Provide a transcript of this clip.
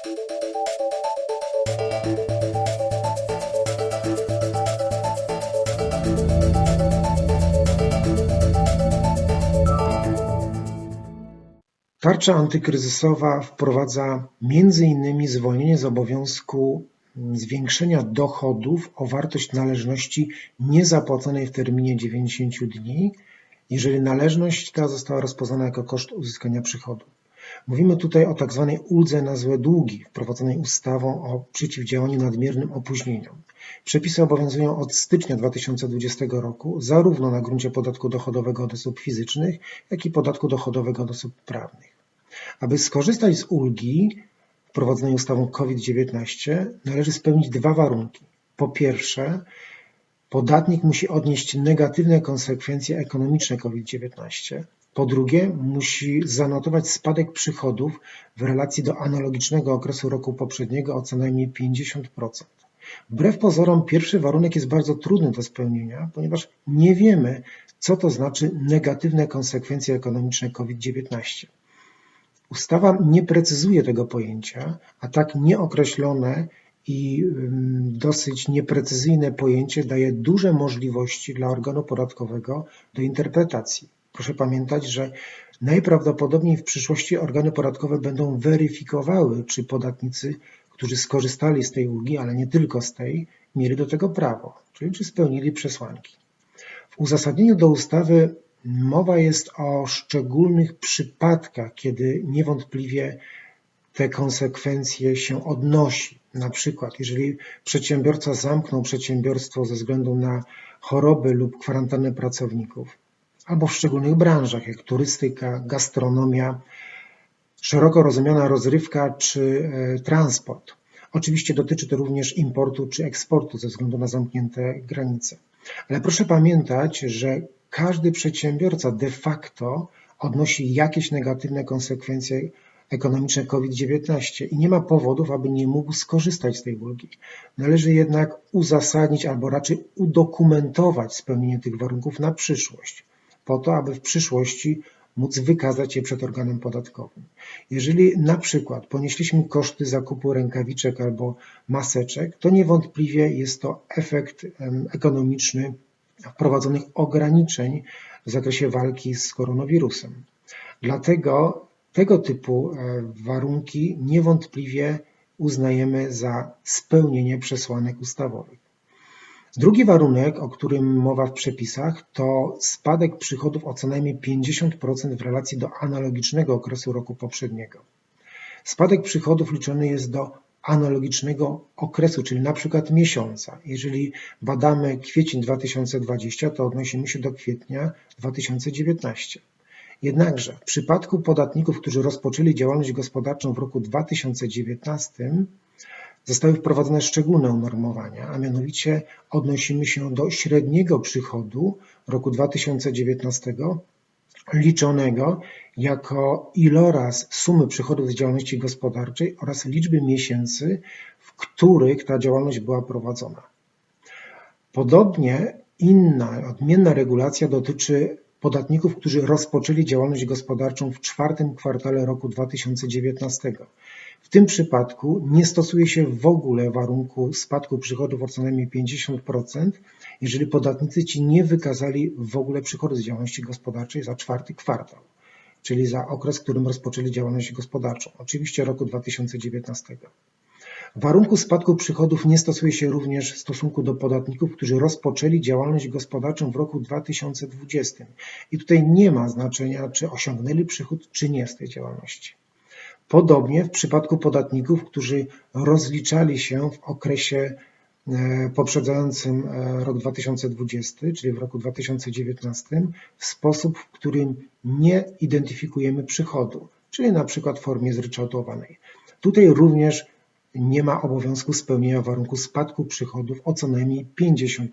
Tarcza antykryzysowa wprowadza między innymi zwolnienie z obowiązku zwiększenia dochodów o wartość należności niezapłaconej w terminie 90 dni, jeżeli należność ta została rozpoznana jako koszt uzyskania przychodu. Mówimy tutaj o tak zwanej uldze na złe długi, wprowadzonej ustawą o przeciwdziałaniu nadmiernym opóźnieniom. Przepisy obowiązują od stycznia 2020 roku zarówno na gruncie podatku dochodowego od osób fizycznych, jak i podatku dochodowego od osób prawnych. Aby skorzystać z ulgi wprowadzonej ustawą COVID-19 należy spełnić dwa warunki. Po pierwsze, podatnik musi odnieść negatywne konsekwencje ekonomiczne COVID-19. Po drugie, musi zanotować spadek przychodów w relacji do analogicznego okresu roku poprzedniego o co najmniej 50%. Wbrew pozorom, pierwszy warunek jest bardzo trudny do spełnienia, ponieważ nie wiemy, co to znaczy negatywne konsekwencje ekonomiczne COVID-19. Ustawa nie precyzuje tego pojęcia, a tak nieokreślone i dosyć nieprecyzyjne pojęcie daje duże możliwości dla organu podatkowego do interpretacji. Proszę pamiętać, że najprawdopodobniej w przyszłości organy podatkowe będą weryfikowały, czy podatnicy, którzy skorzystali z tej ulgi, ale nie tylko z tej, mieli do tego prawo, czyli czy spełnili przesłanki. W uzasadnieniu do ustawy mowa jest o szczególnych przypadkach, kiedy niewątpliwie te konsekwencje się odnosi. Na przykład, jeżeli przedsiębiorca zamknął przedsiębiorstwo ze względu na choroby lub kwarantannę pracowników, albo w szczególnych branżach, jak turystyka, gastronomia, szeroko rozumiana rozrywka czy e, transport. Oczywiście dotyczy to również importu czy eksportu ze względu na zamknięte granice. Ale proszę pamiętać, że każdy przedsiębiorca de facto odnosi jakieś negatywne konsekwencje ekonomiczne COVID-19 i nie ma powodów, aby nie mógł skorzystać z tej ulgi. Należy jednak uzasadnić albo raczej udokumentować spełnienie tych warunków na przyszłość, po to, aby w przyszłości móc wykazać je przed organem podatkowym. Jeżeli na przykład ponieśliśmy koszty zakupu rękawiczek albo maseczek, to niewątpliwie jest to efekt ekonomiczny wprowadzonych ograniczeń w zakresie walki z koronawirusem. Dlatego tego typu e, warunki niewątpliwie uznajemy za spełnienie przesłanek ustawowych. Drugi warunek, o którym mowa w przepisach, to spadek przychodów o co najmniej 50% w relacji do analogicznego okresu roku poprzedniego. Spadek przychodów liczony jest do analogicznego okresu, czyli na przykład miesiąca. Jeżeli badamy kwiecień 2020, to odnosimy się do kwietnia 2019. Jednakże w przypadku podatników, którzy rozpoczęli działalność gospodarczą w roku 2019, zostały wprowadzone szczególne unormowania, a mianowicie odnosimy się do średniego przychodu roku 2019 liczonego jako iloraz sumy przychodów z działalności gospodarczej oraz liczby miesięcy, w których ta działalność była prowadzona. Podobnie inna, odmienna regulacja dotyczy podatników, którzy rozpoczęli działalność gospodarczą w czwartym kwartale roku 2019. W tym przypadku nie stosuje się w ogóle warunku spadku przychodów o co najmniej 50%, jeżeli podatnicy ci nie wykazali w ogóle przychodów z działalności gospodarczej za czwarty kwartał, czyli za okres, w którym rozpoczęli działalność gospodarczą, oczywiście roku 2019. Warunku spadku przychodów nie stosuje się również w stosunku do podatników, którzy rozpoczęli działalność gospodarczą w roku 2020. I tutaj nie ma znaczenia, czy osiągnęli przychód, czy nie z tej działalności. Podobnie w przypadku podatników, którzy rozliczali się w okresie e, poprzedzającym e, rok 2020, czyli w roku 2019, w sposób, w którym nie identyfikujemy przychodu, czyli na przykład w formie zryczałtowanej. Tutaj również nie ma obowiązku spełnienia warunku spadku przychodów o co najmniej 50%.